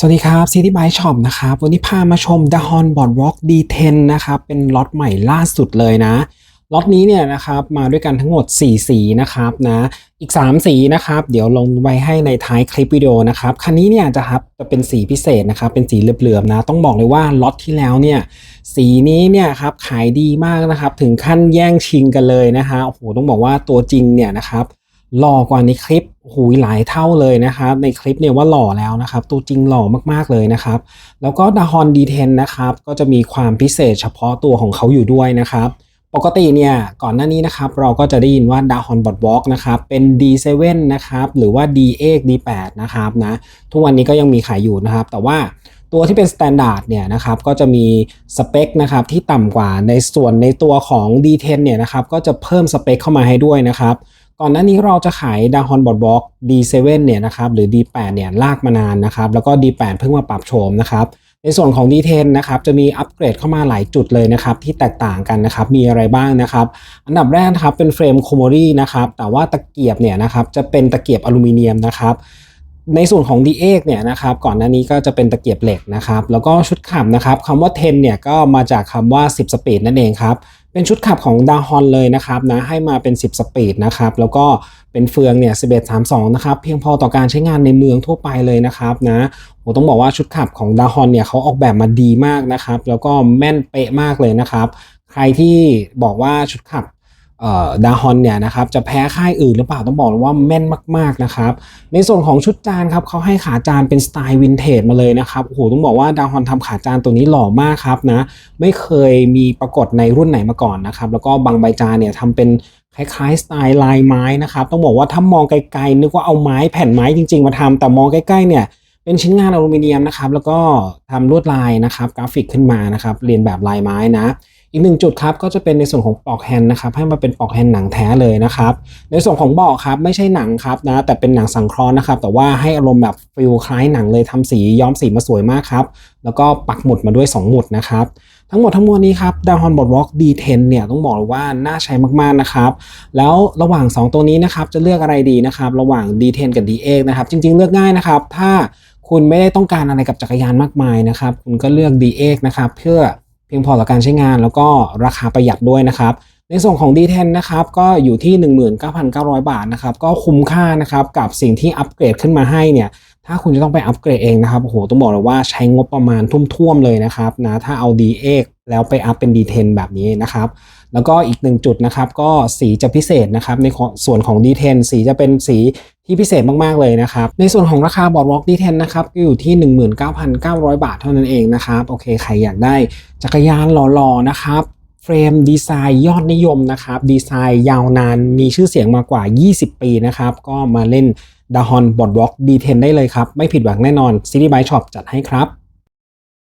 สวัสดีครับ City Bike Shop นะครับ วันนี้พามาชม d a h o n Boardwalk D10 นะครับ เป็นล็อตใหม่ล่าสุดเลยนะ ล็อตนี้เนี่ยนะครับ มาด้วยกันทั้งหมด 4 สีนะครับนะ อีก 3 สีนะครับ เดี๋ยวลงไว้ให้ในท้ายคลิปวิดีโอนะครับ คันนี้เนี่ยจะครับจะเป็นสีพิเศษนะครับ เป็นสีเหลือบๆนะ ต้องบอกเลยว่าล็อตที่แล้วเนี่ย สีนี้เนี่ยครับขายดีมากนะครับ ถึงขั้นแย่งชิงกันเลยนะฮะ โอ้โห ต้องบอกว่าตัวจริงเนี่ยนะครับ หล่อกว่าในคลิปหูยหลายเท่าเลยนะครับ ในคลิปเนี่ยว่าหล่อแล้วนะครับ ตัวจริงหล่อมากๆเลยนะครับ แล้วก็ดาฮอนดีเทนนะครับ ก็จะมีความพิเศษเฉพาะตัวของเขาอยู่ด้วยนะครับ ปกติเนี่ยก่อนหน้านี้นะครับ เราก็จะได้ยินว่าดาฮอนบอดวอล์กนะครับเป็น D7 นะครับ หรือว่า D8 D8 นะครับนะ ทุกวันนี้ก็ยังมีขายอยู่นะครับ แต่ว่าตัวที่เป็นสแตนดาร์ดเนี่ยนะครับก็จะมีสเปคนะครับที่ต่ำกว่าในส่วนในตัวของ D10 เนี่ยนะครับก็จะเพิ่มสเปคเข้ามาให้ด้วยนะครับ ก่อนหน้านี้เราจะขายดาฮอนบอดบล็อก D7 เนี่ยนะครับหรือ D8 เนี่ยลากมานานนะครับแล้วก็ D8 เพิ่งมาปรับโฉมนะครับในส่วนของ D10 นะครับจะมีอัปเกรดเข้ามาหลายจุดเลยนะครับที่แตกต่างกันนะครับมีอะไรบ้างนะครับ อันดับแรกนะครับเป็นเฟรมโคโมรี่นะครับแต่ว่าตะเกียบเนี่ยนะครับจะเป็นตะเกียบอลูมิเนียมนะครับในส่วนของ d ีเเนี่ยนะครับก่อนหน้านี้ก็จะเป็นตะเกียบเหล็กนะครับแล้วก็ชุดขับนะครับคำว่า 10เนี่ยก็มาจากคำว่า 10 สปีดนั่นเองครับ เป็นชุดขับของดาฮอนเลยนะครับนะให้มาเป็น 10 สปีดนะครับแล้วก็เป็นเฟืองเนี่ย1132นะครับเพียงพอต่อการใช้งานในเมืองทั่วไปเลยนะครับนะผมต้องบอกว่าชุดขับของดาฮอนเนี่ยเขาออกแบบมาดีมากนะครับแล้วก็แม่นเป๊ะมากเลยนะครับใครที่บอกว่าชุดขับ ดาฮอนเนี่ยนะครับจะแพ้ค่ายอื่นหรือเปล่าต้องบอกว่าแม่นมาก ๆนะครับ ในส่วนของชุดจานครับเขาให้ขาจานเป็นสไตล์วินเทจมาเลยนะครับโอ้โหต้องบอกว่าดาฮอนทำขาจานตัวนี้หล่อมากครับนะไม่เคยมีปรากฏในรุ่นไหนมาก่อนนะครับแล้วก็บางใบจานเนี่ยทำเป็นคล้ายๆสไตล์ลายไม้นะครับต้องบอกว่าถ้ามองไกลๆนึกว่าเอาไม้แผ่นไม้จริง ๆ มาทำแต่มองใกล้ๆเนี่ยเป็นชิ้นงานอลูมิเนียมนะครับแล้วก็ทำลวดลายนะครับกราฟิกขึ้นมานะครับเรียนแบบลายไม้นะ อีกหนึ่งจุดครับก็จะเป็นในส่วนของปลอกแฮนด์นะครับให้มาเป็นปลอกแฮนด์หนังแท้เลยนะครับในส่วนของเบาะครับไม่ใช่หนังครับนะแต่เป็นหนังสังเคราะห์นะครับแต่ว่าให้อารมณ์แบบฟิลคล้ายหนังเลยทำสีย้อมสีมาสวยมากครับแล้วก็ปักหมุดมาด้วย 2 หมุดนะครับทั้งหมดทั้งมวลนี้ครับดาวฮอนบอดวอล์ก D10 เนี่ยต้องบอกว่าน่าใช้มากๆนะครับแล้วระหว่าง 2 ตัวนี้นะครับจะเลือกอะไรดีนะครับระหว่าง D10 กับ D8 นะครับจริง ๆ เลือกง่ายนะครับถ้าคุณไม่ได้ต้องการอะไรกับจักรยานมากมายนะครับ คุณก็เลือก D8 นะครับเพื่อ เพียงพอต่อการใช้งานแล้วก็ราคาประหยัดด้วยนะครับ ในส่วนของ D10 นะครับก็อยู่ที่ 19,900 บาทนะครับก็คุ้มค่านะครับกับสิ่งที่อัปเกรดขึ้นมาให้เนี่ยถ้าคุณจะต้องไปอัปเกรดเองนะครับโอ้โหต้องบอกเลยว่าใช้งบประมาณทุ่มๆเลยนะครับนะถ้าเอา D8 แล้วไปอัพเป็น D10 แบบนี้นะครับ แล้วก็อีกหนึ่งจุดนะครับก็สีจะพิเศษนะครับในส่วนของ D10 สีจะเป็นสีที่พิเศษมาก ๆ เลยนะครับ ในส่วนของราคาบอร์ดวอล์ก D10 นะครับก็อยู่ที่ 19,900 บาทเท่านั้นเองนะครับ โอเค ใครอยากได้จักรยานหล่อ ๆ นะครับเฟรมดีไซน์ยอดนิยมนะครับ ดีไซน์ยาวนานมีชื่อเสียงมากว่า 20 ปีนะครับ ก็มาเล่นดาฮอนบอร์ดวอล์ก D10 ได้เลยครับ ไม่ผิดหวังแน่นอน City Bike Shop จัดให้ครับ